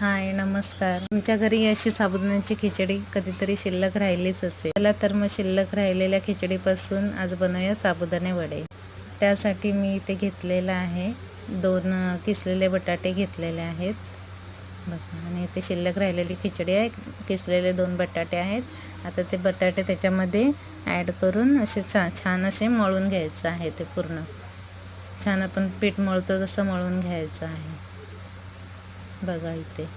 हाय नमस्कार. तुमच्या घरी अशी साबुदाण्याची खिचडी कधीतरी शिल्लक राहिलीच असेल. चला तर मग शिल्लक राहिलेल्या खिचडीपासून आज बनवूया साबुदाणे वडे. त्यासाठी मी इथे घेतलेलं आहे दोन किसलेले बटाटे घेतलेले आहेत. बघा आणि इथे शिल्लक राहिलेली खिचडी आहे. किसलेले दोन बटाटे आहेत. आता ते बटाटे त्याच्यामध्ये ॲड करून असे छा छान असे मळून घ्यायचं आहे ते पूर्ण. छान आपण पीठ मळतो तसं मळून घ्यायचं आहे. बघा इथे.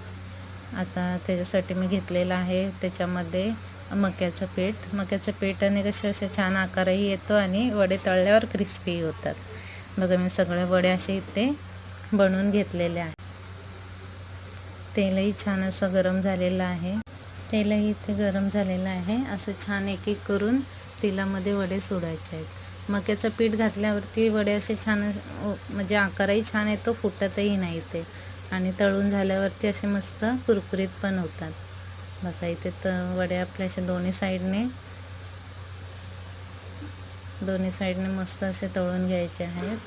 आता त्याच्यासाठी मी घेतलेलं आहे. त्याच्यामध्ये मक्याचं पीठ. मक्याचं पीठाने कसे असे छान आकारही येतो आणि वडे तळल्यावर क्रिस्पी होतात. बघा मी सगळे वडे असे इथे बनवून घेतलेले आहे तेलही छान असं गरम झालेलं आहे. तेलही इथे गरम झालेलं आहे. असं छान एक एक करून तेलामध्ये वडे सोडायचे आहेत. मक्याचं पीठ घातल्यावरती वडे असे छान म्हणजे आकारही छान येतो फुटतही नाही ते. आणि तळून झाल्यावरती असे मस्त कुरकुरीत पण होतात बघा इथे तर वडे आपल्या असे दोन्ही साईडने दोन्ही साईडने मस्त असे तळून घ्यायचे आहेत.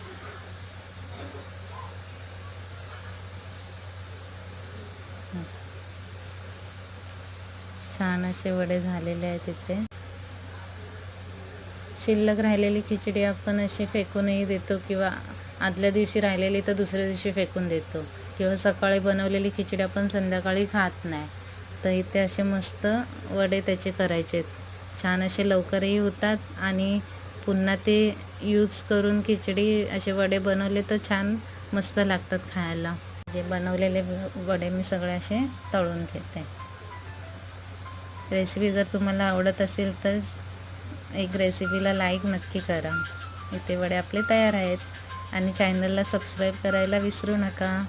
छान असे वडे झालेले आहेत इथे. शिल्लक राहिलेली खिचडी आपण अशी फेकूनही देतो किंवा आदल्या दिवशी राहिलेली तर दुसऱ्या दिवशी फेकून देतो. किंवा सकाळी बनवलेली खिचडी आपण संध्याकाळी खात नाही. तर इथे असे मस्त वडे त्याचे करायचे छान असे लवकरही होतात आणि पुन्हा ते यूज करून खिचडी असे वडे बनवले तर छान मस्त लागतात खायला. जे बनवलेले वडे मी सगळे असे तळून घेते. रेसिपी जर तुम्हाला आवडत असेल तर एक रेसिपीला लाईक नक्की करा. इथे वडे आपले तयार आहेत. आणि चॅनलला सबस्क्राईब करायला विसरू नका.